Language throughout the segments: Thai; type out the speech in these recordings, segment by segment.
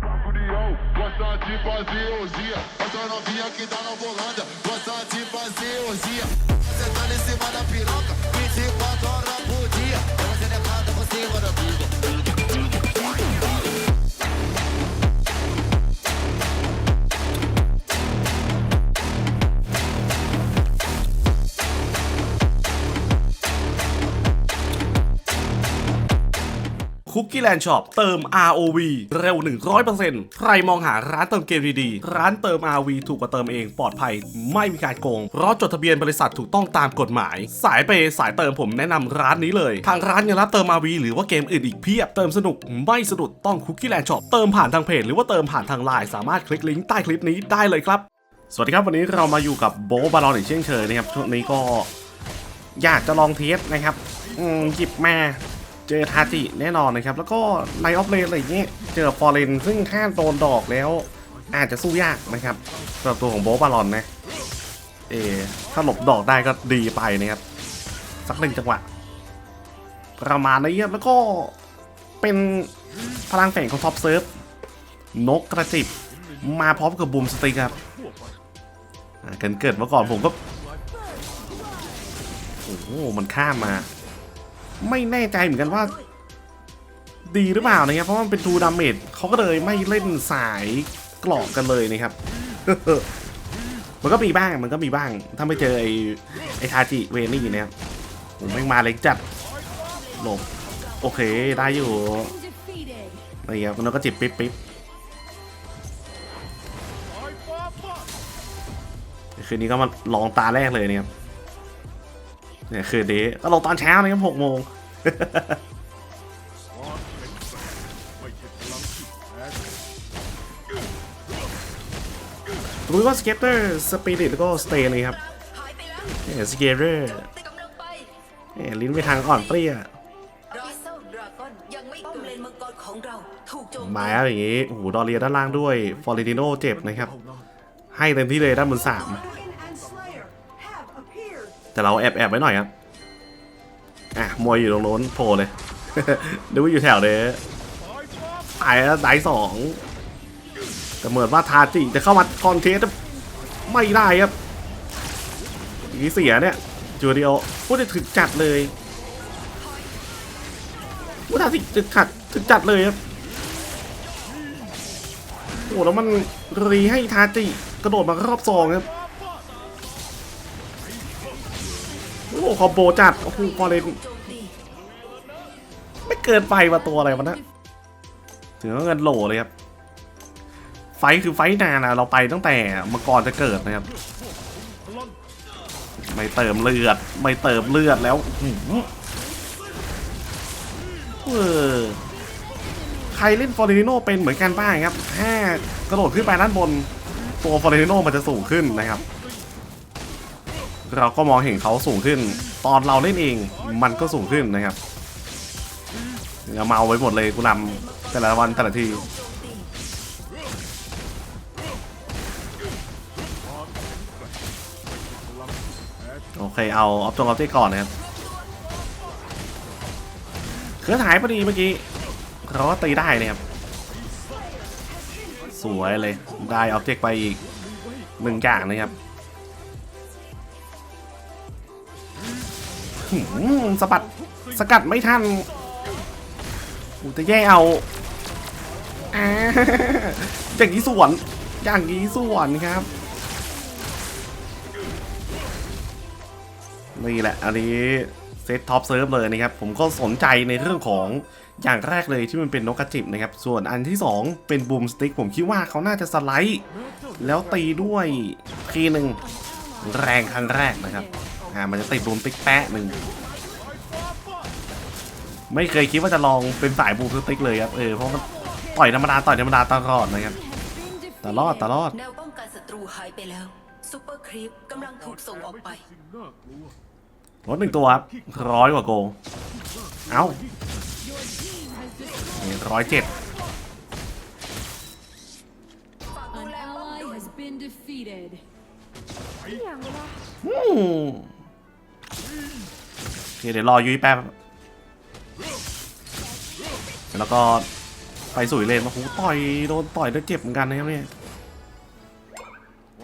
on, gosta de fazer orgia. Essa novinha que tá na volanda, gosta de fazer orgia. Você tá em cima da piroca, 24 horas por dia. É você por cima da คุกกี้แลนด์ช็อปเติม ROV เร็ว 100%ใครมองหาร้านเติมเกมดีๆ ร้านเติม ROV ถูกกว่าเติมเองปลอดภัย ไม่มีการโกง เพราะจดทะเบียนบริษัทถูกต้องตามกฎหมาย สายเปย์สายเติมผมแนะนำร้านนี้เลย ทางร้านยังรับเติม ROV หรือว่าเกมอื่นอีกเพียบ เติมสนุกไม่สะดุดต้องคุกกี้แลนด์ช็อปเติมผ่านทางเพจหรือว่าเติมผ่านทางไลน์สามารถคลิกลิงก์ใต้คลิปนี้ได้เลยครับ สวัสดีครับวันนี้เรามาอยู่กับโบบาลอนอีกเช่นเคยนะครับช่วงนี้ก็อยากจะลองเทสนะครับอืมหยิบมา เจอทาจิแน่นอนนะครับ แล้วก็ไนออฟเลนอะไรอย่างเงี้ยเจอฟอร์เรนซึ่งถ้าโดนดอกแล้ว อาจจะสู้ยากนะครับสำหรับตัวของโบบาลอนนะเออถ้าหลบดอกได้ก็ดีไปนะครับ สักหนึ่งจังหวะ ประมาณนี้ครับแล้วก็เป็นพลังแฝงของท็อปเซิร์ฟนกกระจิบมาพร้อมกับบูมสติกครับเกินเกิดมาก่อนผมก็ โอ้โห มันข้ามมา ไม่แน่ใจเหมือนกันว่า ดีหรือเปล่านะครับเพราะมันเป็นทูดามเมจเขาก็เลยไม่เล่นสายกรอกกันเลยนะครับมันก็มีบ้างมันก็มีบ้าง ถ้าไม่เจอไอ้ไอ้ทาจิเวนี่นะครับผมแม่งมาเล็กจัดหลบโอเคได้อยู่ defeated. อะไรเงี้ยมันก็จิบปิ๊บปิ๊บคืนนี้ก็มาลองตาแรกเลยเนี่ยครับ เนี่ยคืนนี้ก็ลงตอนเช้านะครับหกโมงรู้ว่าสเก็ตเตอร์สปิริตแล้วก็สเตย์เลยครับเนี่ยสเกตเตอร์เนี่ยลิ้นไปทางอ่อนเปรี้ยดราเซลดราก้อนยังไม่ป้อมเลนมังกรองเราถูกโจมตีมาแล้วอย่างงี้โอ้โหดอเรียด้านล่างด้วย ฟอร์เรติโนเจ็บนะครับ ให้เต็มที่เลยด้านบนสาม แต่เราแอบแอบไว้หน่อยครับ อะมวยอยู่ตรงโน้นโผล่เลย ดูว่าอยู่แถวเด้ตายแล้วได้สองแต่เหมือนว่าทาจิจะเข้ามาคอนเทสต์ไม่ได้ครับอย่างนี้เสียเนี่ยจูเดิโอพูดได้ถึกจัดเลยพูดทาจิถึกขัดถึกจัดเลยครับโอ้แล้วมันรีให้ทาจิกระโดดมารอบสองครับ คอมโบจัด โอ้โหพอเลยโจมตีไม่เกินไปว่าตัวอะไรมันนะถึงว่าเงินโหลเลยครับ ไฟคือไฟนานนะเราไปตั้งแต่มังกรจะเกิดนะครับ ไม่เติมเลือด ไม่เติมเลือดแล้วเออใครเล่นฟอร์เรติโนเป็นเหมือนกันบ้างครับ ถ้ากระโดดขึ้นไปด้านบน ตัวฟอร์เรติโนมันจะสูงขึ้นนะครับ เราก็มองเห็นเขาสูงขึ้น ตอนเราเล่นเองมันก็สูงขึ้นนะครับอย่าเมาไว้หมดเลยกูนำแต่ละวันแต่ละทีโอเคเอาออฟตรงออฟเจก่อนนะครับเครือหายพอดีเมื่อกี้เราก็ตีได้นะครับ สวยเลยได้ออบเจกต์ไปอีกหนึ่งอย่างนะครับ สะบัดสกัดไม่ทันอูจะแย่เอาอ่าอย่างนี้สวน อย่างนี้สวนครับนี่แหละอันนี้เซตท็อปเซิร์ฟเลยนะครับ ผมก็สนใจในเรื่องของอย่างแรกเลยที่มันเป็นนกกระจิบนะครับ ส่วนอันที่ 2 เป็นบูมสติ๊กผมคิดว่าเขาน่าจะสไลด์ แล้วตีด้วยทีหนึ่งแรงครั้งแรกนะครับ อ่ามันจะติดบูมติ๊กแปะหนึ่งไม่เคยคิดว่าจะลองเป็นสายบูมสติ๊กเลยครับเออเพราะมันต่อยธรรมดาต่อยธรรมดาตลอดนะครับ Been ตลอด defeated. ตลอดแนวป้องกันศัตรูหายไปแล้วซูเปอร์ครีปกำลังถูกส่งออกไปรถหนึ่งตัวครับร้อยกว่าโก เอ้าร้อยเจ็ด An ally has been defeated. อืมโอ เคเดี๋ยวรอยุ้ยแป๊บแล้วก็ไปสุยเลนมาโอ้โหต่อยโดนต่อยแล้วเจ็บเหมือนกันนะครับเนี่ย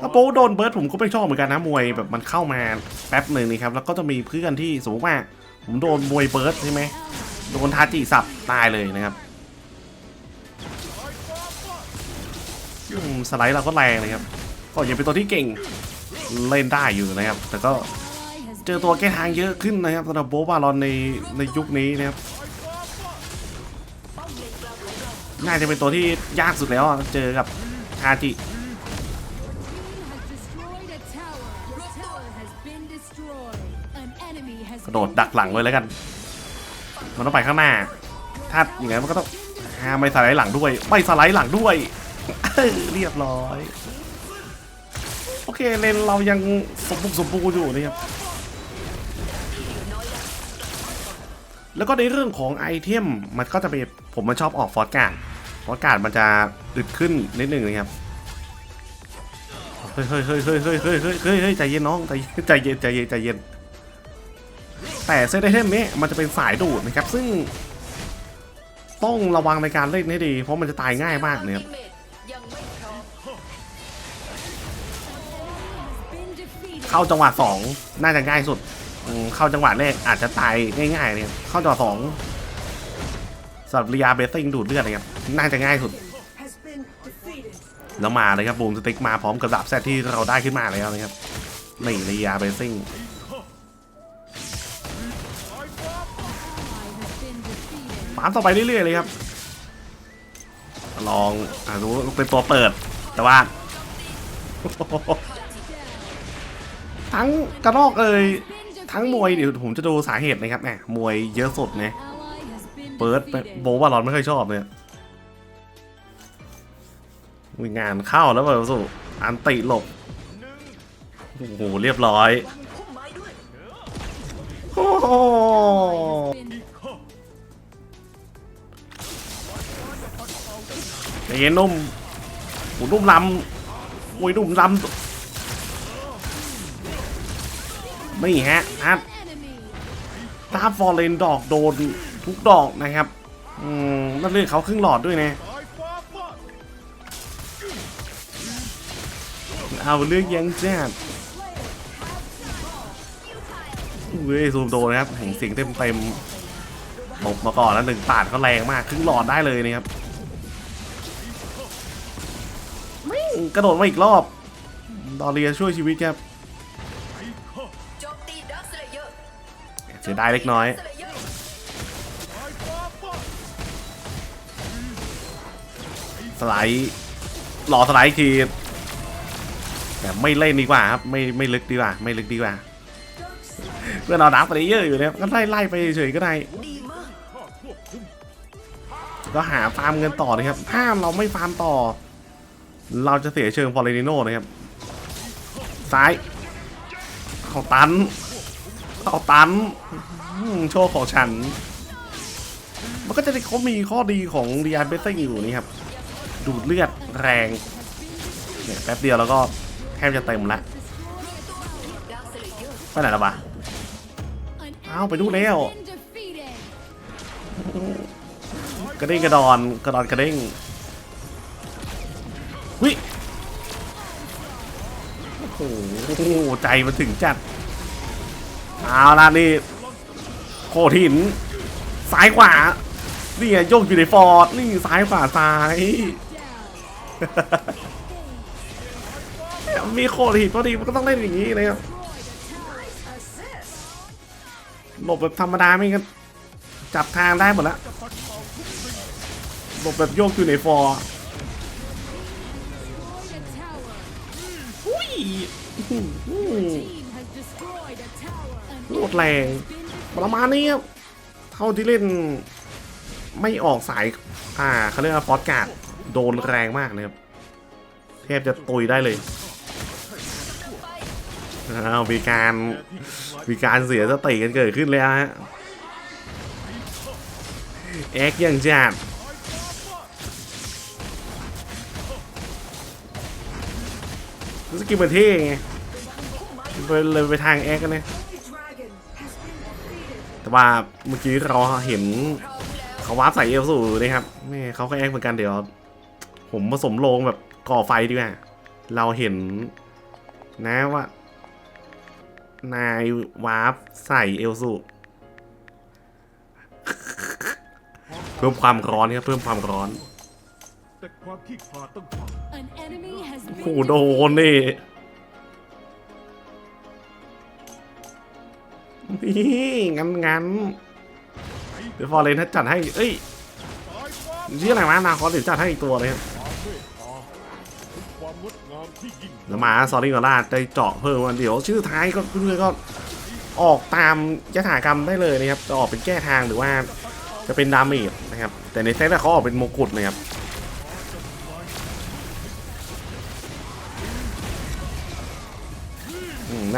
ถ้าโป๊โดนเบิร์ดผมก็ไม่ชอบเหมือนกันนะมวยแบบมันเข้ามาแป๊บหนึ่งนี่ครับแล้วก็จะมีเพื่อนที่สมมติว่าผมโดนมวยเบิร์ดใช่ไหมโดนทาจิสับตายเลยนะครับอืมสไลด์เราก็แรงนะครับก็ยังเป็นตัวที่เก่งเล่นได้อยู่นะครับ แต่ก็ เจอตัวแก้ทางเยอะขึ้นนะครับสำหรับโบบาลอนในในยุคนี้นะครับน่าจะเป็นตัวที่ยากสุดแล้วอะเจอกับทาจิกระโดดดักหลังไว้แล้วกัน มันต้องไปข้างหน้า ถ้าอย่างนั้นมันก็ต้องหาไม่สไลด์หลังด้วย ไม่สไลด์หลังด้วย เรียบร้อย โอเคเลนเรายังสมบุกสมบูรณ์อยู่นะครับ แล้วก็ในเรื่องของไอเทมมันก็จะไปผมมันชอบออกฟอสการ์ดฟอสการ์ดมันจะดึกขึ้นนิดนึงนะครับเฮ้ยเฮ้ยเฮ้ยเฮ้ยเฮ้ยเฮ้ยเฮ้ยใจเย็นน้องใจใจเย็นใจเย็นใจเย็น แต่เซตไอเทมนี้มันจะเป็นสายดูดนะครับ ซึ่ง ต้องระวังในการเล่นให้ดี เพราะมันจะตายง่ายมากเนี่ยเข้าจังหวะสองน่าจะง่ายสุด เข้าจังหวะแรกอาจจะตายง่ายๆเนี่ยเข้าจังหวะสองสำหรับเรียเบสซิ่งดูดเลือดนะครับน่าจะง่ายสุด แล้วมาเลยครับบูมสติ๊กมาพร้อมกับดาบแซดที่เราได้ขึ้นมาแล้วนะครับนี่เรียเบสซิ่งปามต่อไปเรื่อยๆเลยครับ ลองอ่ารู้เป็นตัวเปิด แต่ว่า ทั้งกระรอกเอ่ย ทั้งมวยเดี๋ยวผมจะดูสาเหตุนะครับแหมมวยเยอะสุดนะ Ally has been เปิด defeated. โบว์บาลอนไม่ค่อยชอบเนี่ยวิงานเข้าแล้วแบบสุอันติหลบโอ้โหเรียบร้อยพุ่มไม้ด้วยโอ้โห Been ใจเย็นนุ่มหูนุ่มลำมวยนุ่มลำ ไม่ฮะครับ enemy. ถ้าฟอร์เรนดอกโดนทุกดอกนะครับ อืมนั่นเรื่องเขาครึ่งหลอดด้วยนะ เอาเรื่องยังแจ๊ดเว้ยซูมโดนนะครับเห็นเสียงเต็มเต็มๆหลบมาก่อนแล้วหนึ่งปาดเขาแรงมากครึ่งหลอดได้เลยนะครับไม่งกระโดดมาอีกรอบ ดอเรียช่วยชีวิตครับ เสียดายเล็กน้อยสเลเยอร์สไลด์รอสไลด์อีกทีแต่ไม่เล่นดีกว่าครับ ไม่ไม่ลึกดีกว่า ไม่ลึกดีกว่า เพื่อนเราดับไปเยอะอยู่เนี่ยก็ไล่ไล่ไปเฉยๆก็ได้ก็หาฟาร์มเงินต่อนะครับ ถ้าเราไม่ฟาร์มต่อ เราจะเสียเชิงฟอร์เรนิโนนะครับ ซ้ายเอาตัน เอาตันอืมโชว์ของฉัน มันก็จะได้เขามีข้อดีของดีอาร์เบสซิ่งอยู่นี่ครับ ดูดเลือดแรงเนี่ยแป๊บเดียวแล้วก็แทบจะเต็มละไปไหนแล้ววะเอาไปดูแล้วกระเด้งกระดอนกระดอนกระเด้งวิโอ้โหใจมันถึงจัด เอาล่ะนี่โคตรหินซ้ายขวานี่ไงโยกอยู่ในฟอร์ดนี่ซ้ายขวาซ้ายมีโคตรหินพอดีมันก็ต้องเล่นอย่างนี้เลยครับ Assist. หลบแบบธรรมดาไม่งั้นจับทางได้หมดแล้วหลบแบบโยกอยู่ในฟอร์ Destroyed a tower. อุ้ย อื้อหือ Team has destroyed a tower. An โคตรแรงประมาณนี้ครับเท่าที่เล่นไม่ออกสาย อ่าเขาเรียกว่าฟอสการ์ดโดนแรงมากเลยครับแทบจะตุยได้เลยอ้าวมีการมีการเสียสติกันเกิดขึ้นแล้วฮะแอ็กยังจัดสกิลมันเท่ไง เลยไปทางแอ็กกันเนี่ย Holy Dragon has been defeated. แต่ว่าเมื่อกี้เราเห็นเขาวาร์ปใส่เอลสูนะครับแม่เขาก็แอกเหมือนกันเดี๋ยว ผมผสมโลงแบบก่อไฟดีกว่าเราเห็นนะว่า นายวาร์ปใส่เอลสูเพิ่มความร้อนครับเพิ่มความร้อนแต่ความขี้ขลาดต้องท An enemy has โอ้ been โหโดนนี่ นี่งั้นงั้นเดี๋ยวฟอร์เรนจัดให้ เอ้ยชื่ออะไรวะนาคอสเดี๋ยวจัดให้อีกตัวเลยครับำความเมตตาเป็นความงดงามที่ยิ่งใหญ่แล้วมาซอรี่กอล่าได้เจาะเพิ่มวันเดี๋ยวชื่อท้ายก็เพื่อนก็ออกตามยถากรรมได้เลยนะครับ จะออกเป็นแก้ทางหรือว่าจะเป็นดาเมจนะครับ แต่ในเซตเขาออกเป็นโมกุฎนะครับ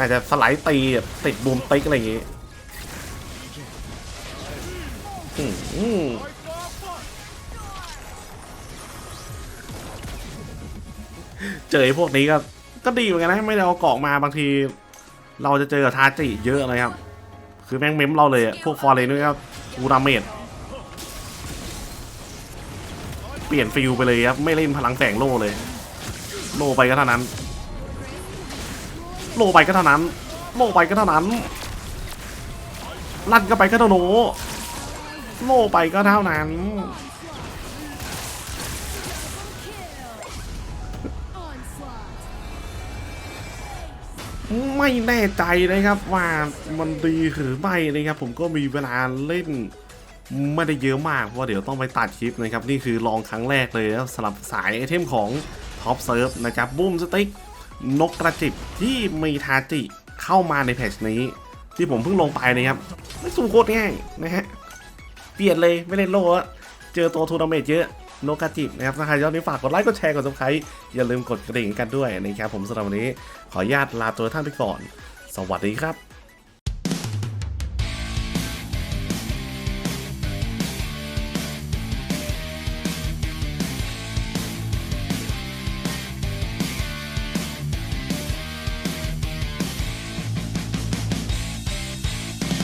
น่าจะสไลด์ตีแบบติดบูมติ๊กอะไรอย่างงี้เจอพวกนี้ก็ก็ดีเหมือนกันนะไม่ได้เอาเกาะมาบางที เราจะเจอกับทาจิเยอะเลยครับ คือแม่งเม้มเราเลยพวกฟอร์เรนด้วยครับกูดาเมจเปลี่ยนฟิลไปเลยครับ ไม่เล่นพลังแฝงโล่เลย โล่ไปก็เท่านั้น ลไปก็เท่านั้น โลไปก็เท่านั้น ลั่นก็ไปก็เท่าโนโลไปก็เท่านั้น ไม่แน่ใจนะครับว่ามันดีหรือไม่นะครับผมก็มีเวลาเล่นไม่ได้เยอะมากเพราะเดี๋ยวต้องไปตัดคลิปนะครับ นี่คือลองครั้งแรกเลยนะสำหรับสายไอเทมของท็อปเซิร์ฟนะครับบูมสติ๊ก นกกระจิบที่มีทาจิเข้ามาในแพทชนี้ ที่ผมเพิ่งลงไปนะครับไม่สู้โคตรง่ายนะฮะเปลี่ยนเลยไม่เล่นโล่อะเจอตัวทูนาเมตเยอะโนกาจิบนะครับถ้าใครชอบนี้ฝากกดไลค์กดแชร์กดซับสไครต์อย่าลืมกดกระดิ่งกันด้วยนะครับผมสำหรับวันนี้ขออนุญาตลาตัวท่านไปก่อน สวัสดีครับ